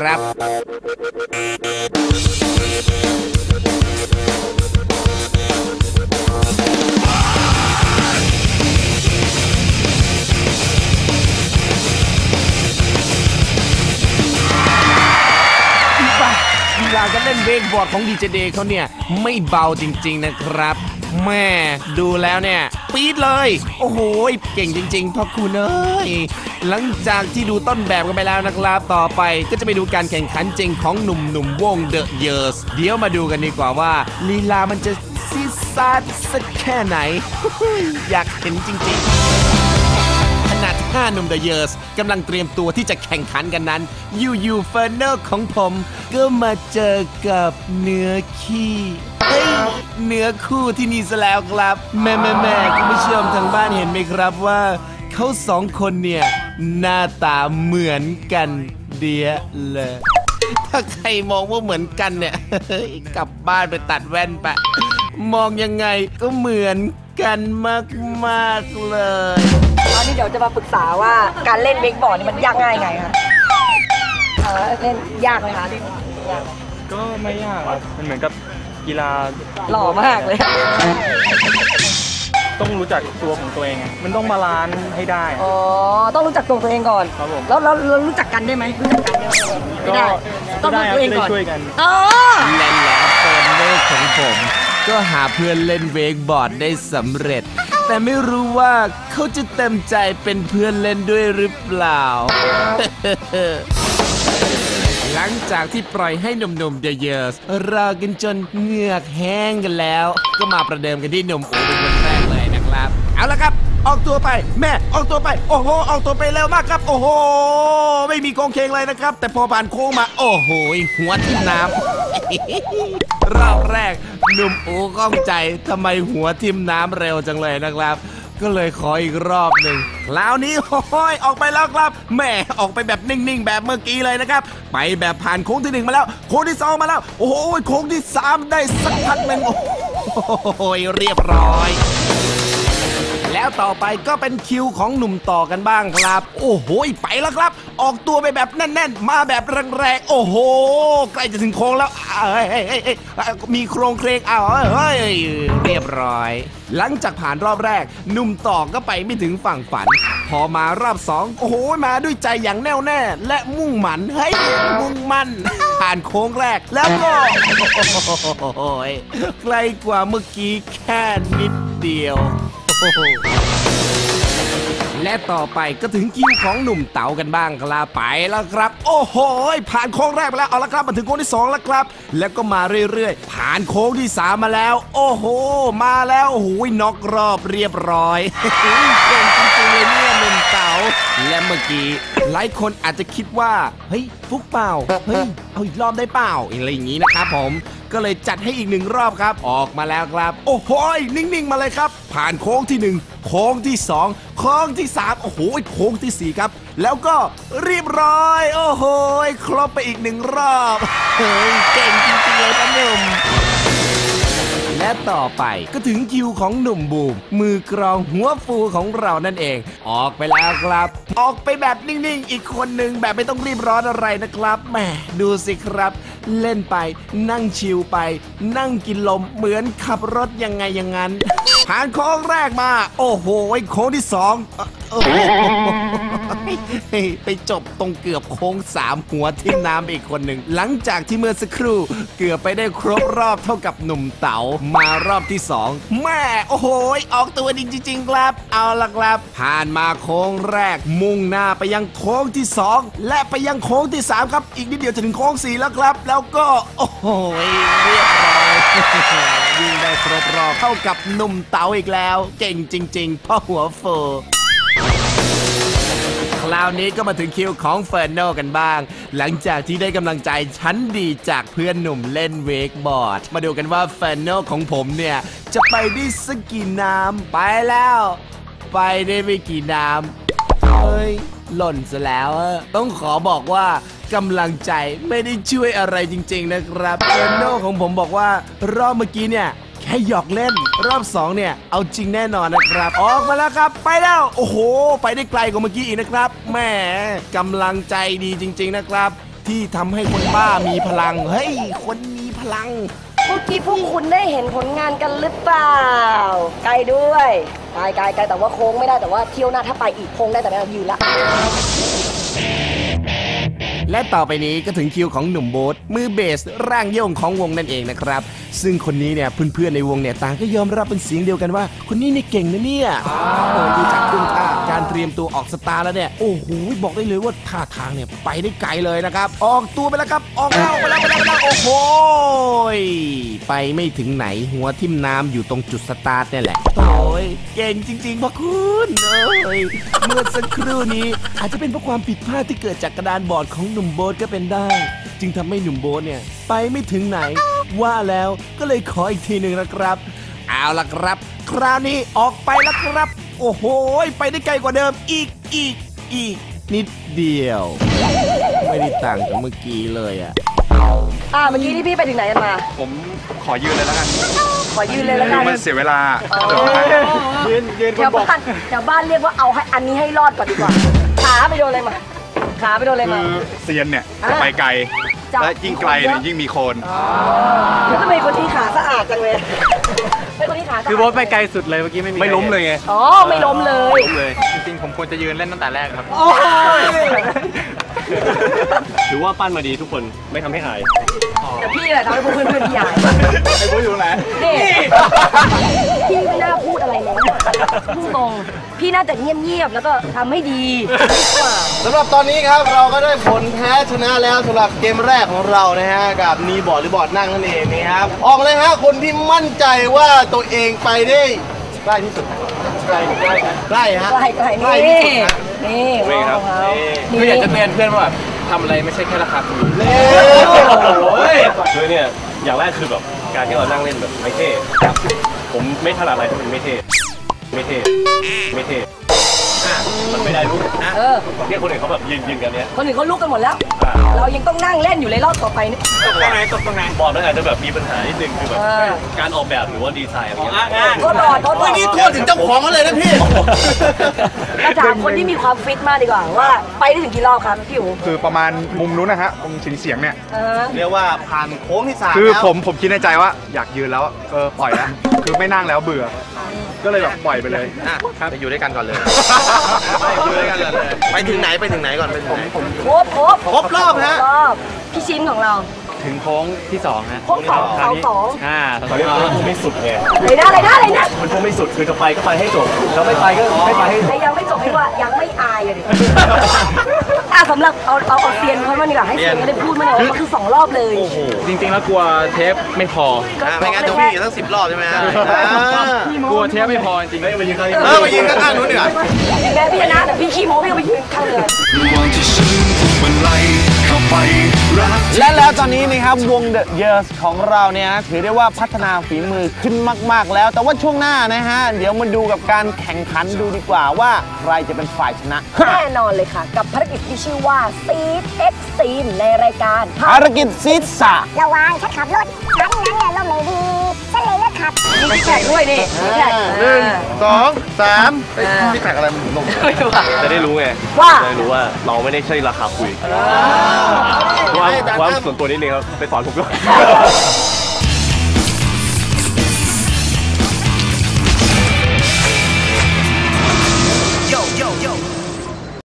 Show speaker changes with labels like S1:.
S1: ครับ ลีลาการเล่นเวกบอร์ดของดีเจเดย์เขาเนี่ย ไม่เบาจริง ๆ นะครับ แม่ดูแล้วเนี่ย ปี๊ดเลย โอ้โหเก่งจริง ๆพ่อคุณเอ้ยหลังจากที่ดูต้นแบบกันไปแล้วนะครับต่อไปก็จะไปดูการแข่งขันจริงของหนุ่มๆวงเดอะเยอร์สเดี๋ยวมาดูกันดีกว่าว่าลีลามันจะซีซาดสักแค่ไหน อยากเห็นจริงๆ 5หนุ่ม The Years กำลังเตรียมตัวที่จะแข่งขันกันนั้นยูยูเฟอร์เนอร์ของผม ก็มาเจอกับเนื้อขี้เฮ้ยเนื้อคู่ที่นี่ซะแล้วครับ แม่แม่แม่คุณผู้ชมทางบ้านเห็นไหมครับว่าเขาสองคนเนี่ย หน้าตาเหมือนกันเดียเลย ถ้าใครมองว่าเหมือนกันเนี่ย กลับบ้านไปตัดแว่นไปมองยังไงก็เหมือนกันมาก ๆ เลย
S2: ตอนนี้เดี๋ยวจะมาปรึกษาว่าการเล่นเบกบอร์ดนี่มันยากง่ายไงคะเออเล่นยากไหมคะเล่นยากไหม
S3: ก็ไม่ยากครับมันเหมือนกับกีฬา
S2: หล่อมากเลย
S3: ต้องรู้จักตัวของตัวเองอะมันต้องบาลานซ์ให้ได้
S2: อ๋อ ต้องรู้จักตัวตัวเองก่อน
S3: ครับผม
S2: แล้วเราเรารู้จักกันได้ไหมรู้จักกันได้ไหมไม่ได้
S3: ก็
S2: ต้อง
S3: ได้
S2: รู้
S3: ครับ
S2: ตัวเองก่อน
S3: จะได้ช่วยกัน
S2: อ๋อ
S1: และแล้วเฟิร์นเนอร์ของผม ก็หาเพื่อนเล่นเวกบอร์ดได้สำเร็จ แต่ไม่รู้ว่าเขาจะเต็มใจเป็นเพื่อนเล่นด้วยหรือเปล่า หลังจากที่ปล่อยให้หนุ่มๆ The Years รอกันจนเหงือกแห้งกันแล้ว ก็มาประเดิมกันที่หนุ่มอูเป็นคนแรกเลยนะครับ เอาละครับออกตัวไปแม่ออกตัวไป โอ้โหออกตัวไปเร็วมากครับ โอ้โห ไม่มีโกงเคงเลยนะครับ แต่พอผ่านโค้งมา โอ้โหหัวทิ่น้ำ รอบแรกหนุ่มอูก้องใจทำไมหัวทิ่มน้ำเร็วจังเลยนะครับ ก็เลยขออีกรอบหนึ่งคราวนี้โอ้ยออกไปแล้วครับแหม่ออกไปแบบนิ่งๆ แบบเมื่อกี้เลยนะครับ ไปแบบผ่านโค้งที่หนึ่งมาแล้วโค้งที่สองมาแล้ว โอ้โหโค้งที่สามได้สักพักหนึ่งโอ้โหเรียบร้อย แล้วต่อไปก็เป็นคิวของหนุ่มต่อกันบ้างครับ โอ้โหไปแล้วครับ ออกตัวไปแบบแน่น ๆ มาแบบแรงๆโอ้โห ใกล้จะถึงโค้งแล้วเอ้ยมีโครงเครงอ้าวเฮ้ยเรียบร้อย หลังจากผ่านรอบแรก หนุ่มต่อก็ไปไม่ถึงฝั่งฝัน พอมารอบสองโอ้โหมาด้วยใจอย่างแน่วแน่ และมุ่งหมันเฮ้ยมุ่งมั่นผ่านโค้งแรกแล้วก็โอ้ยใกล้กว่าเมื่อกี้แค่นิดเดียว และต่อไปก็ถึงคิวของหนุ่มเต๋ากันบ้างครับไปแล้วครับ โอ้โห ผ่านโค้งแรกไปแล้วเอาละครับมาถึงโค้งที่สองแล้วครับ แล้วก็มาเรื่อยๆ ผ่านโค้งที่สามมาแล้ว โอ้โห มาแล้วโอ้โหน็อกรอบเรียบร้อยเก่งจริงๆเลยเนี่ยหนุ่มเต๋าและเมื่อกี้หลายคนอาจจะคิดว่า เฮ้ยฟุกเปล่าเฮ้ยเอาอีกรอบได้เปล่าอะไรอย่างนี้นะครับผม ก็เลยจัดให้อีกหนึ่งรอบครับ ออกมาแล้วครับ โอ้โหนิ่ง ๆ มาเลยครับ ผ่านโค้งที่หนึ่งโค้งที่สองโค้งที่สามโอ้โหโค้งที่สี่ครับ แล้วก็เรียบร้อย โอ้โหครบไปอีกหนึ่งรอบเฮ้ยเก่งจริงๆเลยพ่อหนุ่มและต่อไปก็ถึงคิวของหนุ่มบูมมือกรองหัวฟูของเรานั่นเอง ออกไปแล้วครับ ออกไปแบบนิ่งๆ อีกคนหนึ่งแบบไม่ต้องรีบร้อนอะไรนะครับแหมดูสิครับ เล่นไป นั่งชิลไป นั่งกินลมเหมือนขับรถยังไงอย่างนั้น ผ่านโค้งแรกมา โอ้โหโค้งที่สองโอ้โหไปจบตรงเกือบโค้งสามหัวที่น้ำอีกคนหนึ่ง หลังจากที่เมื่อสักครู่ เกือบไปได้ครบรอบเท่ากับหนุ่มเต๋ามารอบที่สองแม่โอ้โหออกตัวดีจริงๆครับ เอาละครับ ผ่านมาโค้งแรก มุ่งหน้าไปยังโค้งที่สองและไปยังโค้งที่สามครับ อีกนิดเดียวจะถึงโค้งสี่แล้วครับ แล้วก็ โอ้โหเรียบร้อย วิ่งได้ครบรอบเท่ากับหนุ่มเต๋าอีกแล้ว เก่งจริง ๆ พ่อหัวโฟคราวนี้ก็มาถึงคิวของเฟอร์โนกันบ้าง หลังจากที่ได้กำลังใจชั้นดีจากเพื่อนหนุ่มเล่นเวกบอร์ด มาดูกันว่าเฟอร์โนของผมเนี่ย จะไปได้สักกี่น้ำไปแล้ว ไปได้ไม่กี่น้ำเฮ้ย หล่นซะแล้วอะต้องขอบอกว่ากำลังใจไม่ได้ช่วยอะไรจริง ๆ นะครับเอโนของผมบอกว่ารอบเมื่อกี้เนี่ยแค่หยอกเล่น รอบ 2 เนี่ย เอาจริงแน่นอนนะครับ ออกมาแล้วครับ ไปแล้ว โอ้โห ไปได้ไกลกว่าเมื่อกี้อีกนะครับแหมกำลังใจดีจริง ๆนะครับ ที่ทำให้คนบ้ามีพลัง เฮ้ย คนมีพลัง
S2: เมื่อกี้พวกคุณได้เห็นผลงานกันหรือเปล่า ไกลด้วยไกลไกลไกลแต่ว่าโค้งไม่ได้แต่ว่าเที่ยวหน้าถ้าไปอีกโค้งได้แต่ไม่เอายืนละ
S1: และต่อไปนี้ก็ถึงคิวของหนุ่มโบ๊ทมือเบสร่างโย่งของวงนั่นเองนะครับ ซึ่งคนนี้เนี่ยเพื่อนๆในวงเนี่ยต่างก็ยอมรับเป็นเสียงเดียวกันว่า คนนี้นี่เก่งนะเนี่ยโอ้ยดูจากท่วงท่าการเตรียมตัวออกสตาร์แล้วเนี่ย โอ้โหบอกได้เลยว่าท่าทางเนี่ยไปได้ไกลเลยนะครับ ออกตัวไปแล้วครับ ออกแล้วไปแล้วไปแล้วไปแล้วโอ้โหไปไม่ถึงไหนหัวทิ่มน้ำอยู่ตรงจุดสตาร์ทเนี่ยแหละโอ้ยเก่งจริงๆพ่อคุณเอ้ยเมื่อสักครู่นี้อาจจะเป็นเพราะความผิดพลาดที่เกิดจากกระดานบอร์ดของหนุ่มโบ๊ทก็เป็นได้ จึงทำให้หนุ่มโบ๊ทเนี่ยไปไม่ถึงไหน ว่าแล้วก็เลยขออีกทีหนึ่งนะครับ เอาละครับ คราวนี้ออกไปแล้วครับ โอ้โห ไปได้ไกลกว่าเดิมอีกอีกอีก นิดเดียว ไม่ได้ต่างจากเมื่อกี้เลยอะ
S2: อ่าเมื่อกี้ที่พี่ไปถึงไหนกันมา
S3: ผมขอยืนเลยแล้วกัน
S2: ขอยืนเลยแล้ว
S3: คื
S2: กั
S3: อนมันเสียเวลายืนยืนบ
S2: แถ
S3: น
S2: ว
S3: บก
S2: บ้านแถวบ้านเรียกว่าเอาให้อันนี้ให้รอดก่อนดีกว่า ขาไปโดนอะไรมา ขาไปโดนอะไร
S3: คื
S2: มา
S3: อเซียนเนี่ย
S2: อะ
S3: ไปไกล
S2: จับ
S3: และยิ่งไกลเนี่ยยิ่งมีโคน
S2: แล้วทำไมคนที่ขาสะอาดจังเลย เป็นคนที่ขาสะอาด
S4: คือโบ๊ทไปไกลสุดเลยเมื่อกี้ไม่มี
S3: ไม่ล้มเลยไง
S2: อ๋อไม่ล้มเลย
S3: เลย จริงๆผมควรจะยืนเล่นตั้งแต่แรกครับ
S2: โอ้ย
S4: ถือว่าปั้นมาดีทุกคนไม่ทำให้หาย
S2: แต่พี่แหละทำให้พวกเพื่อนๆพี่ใหญ่
S3: ไอ้โบ๊ทอยู่ไหน
S2: นี่ พูดตรงพี่น่าจะเงียบๆแล้วก็ทำให้ดีดีกว่า
S5: สำหรับตอนนี้ครับเราก็ได้ผลแพ้ชนะแล้วสำหรับเกมแรกของเรานะฮะกับนีบอร์ดหรือบอร์ดนั่งนั่นเองนะครับออกเลยฮะคนที่มั่นใจว่าตัวเองไปได้ใกล้ที่สุดใกล้ใกล้ใกล้ฮะ
S2: ใกล้ใกล้
S5: ใกล้
S2: นี่
S5: ที่สุดฮะ
S2: นี่วงของเขา
S4: คืออยากจะเตือนเพื่อนว่าทำอะไรไม่ใช่แค่ราคาคุย
S5: เร็ว
S4: คือเนี่ยอย่างแรกคือแบบการที่เรานั่งเล่นแบบไม่เท่ผมไม่ถนัดอะไรที่มันไม่เท่ ไม่เท่ไม่เท่อะมันไม่ได้รู้นะ
S2: เออ
S4: เนี่ยคนอื่นเขาแบบยืนยืนกันเนี้ย
S2: คนอื่นเขาลุกกันหมดแล้ว
S4: อะ
S2: เรายังต้องนั่งเล่นอยู่เลยรอบต่อไปนี่
S4: ตกตรงไหนตกตรงไหนบอร์ดมันอาจจะแบบมีปัญหานิดนึงคือแบบ
S2: เออ
S4: การออกแบบหรือว่าดีไซน์อะไรเงี้ย
S2: โทษก่อนโทษก่อน
S5: นี่โทษถึงเจ้าของเขาเลยนะพี่
S2: มาถามคนที่มีความฟิตมากดีกว่าว่าไปได้ถึงกี่รอบครับพี่อู๋
S3: คือประมาณมุมนู้นนะฮะตรงเสียงๆเนี่ย
S2: เออ
S5: เรียกว่าผ่านโค้งที่สาม
S3: คือ
S5: แล้ว
S3: ผมผมคิดในใจว่าอยากยืนแล้วเออปล่อยแล้วคือไม่นั่งแล้วเบื่อ ก็เลยแบบปล่อยไปเลย
S5: อะไปอยู่ด้วยกันก่อนเลยไปอยู่ด้วยกันเลยไปถึงไหนไปถึงไหนก่อนไปถึงไหน
S2: ครบครบ
S5: ครบรอบฮะ
S2: รอบพี่ชิ้นของเรา
S4: ถึงโค้งที่สองฮะ
S2: โค้งสองเสาสอง
S4: อ่าตอนนี้มันคงไม่สุดไง
S2: เลยนะเลยนะเลยนะ
S4: มันคงไม่สุดคือจะไปก็ไปให้จบแล้วไม่ไปก็ไม่ไปให้
S2: แต่ยังไม่จบไม่ว่ายังไม่อายอะดิอะสำหรับเอาเอาเอาเซียนเขามาดีกว่าให้เซียนเขาได้พูดมาหน่อยว่ามันคือสองรอบเลย
S4: จริงๆแล้วกลัวเทปไม่พอ
S5: อะไม่งั้นจะวิ่งอีกตั้งสิบรอบใช่ไหมฮะอ่า
S4: กลัวเทปไม่พอจริงๆมายืนข้างนี้
S5: เออมายืนข้างๆนู้นดีกว่า
S2: แม่พี่ชนะแต่พี่ขี้โม้พี่ก็ไปยืนข้างเลย
S6: และแล้วตอนนี้นะครับวง The Years ของเราเนี่ยนะถือได้ว่าพัฒนาฝีมือขึ้นมาก ๆ แล้ว แต่ว่าช่วงหน้านะฮะ เดี๋ยวมาดูกับการแข่งขันดูดีกว่าว่าใครจะเป็นฝ่ายชนะ
S2: แน่นอนเลยค่ะ กับภารกิจที่ชื่อว่า Seed Extreme ในรายการ
S6: ภารกิจซีดสะ
S7: ระวังฉันขับรถฉันนั้นเนี่ยลมไม่ดี ฉันเลยเลิกขับ
S2: มีแข่งด้วยนี่มีแข่ง
S5: หนึ่งสองสามเฮ้ยพี่แข่งอะไรมันถึงลง
S4: จะได้รู้ไง
S2: ว่า
S4: จะได้รู้ว่าเราไม่ได้ใช่ราคาคุยความความส่วนตัวนิดนึงครับไปสอนผมด้วย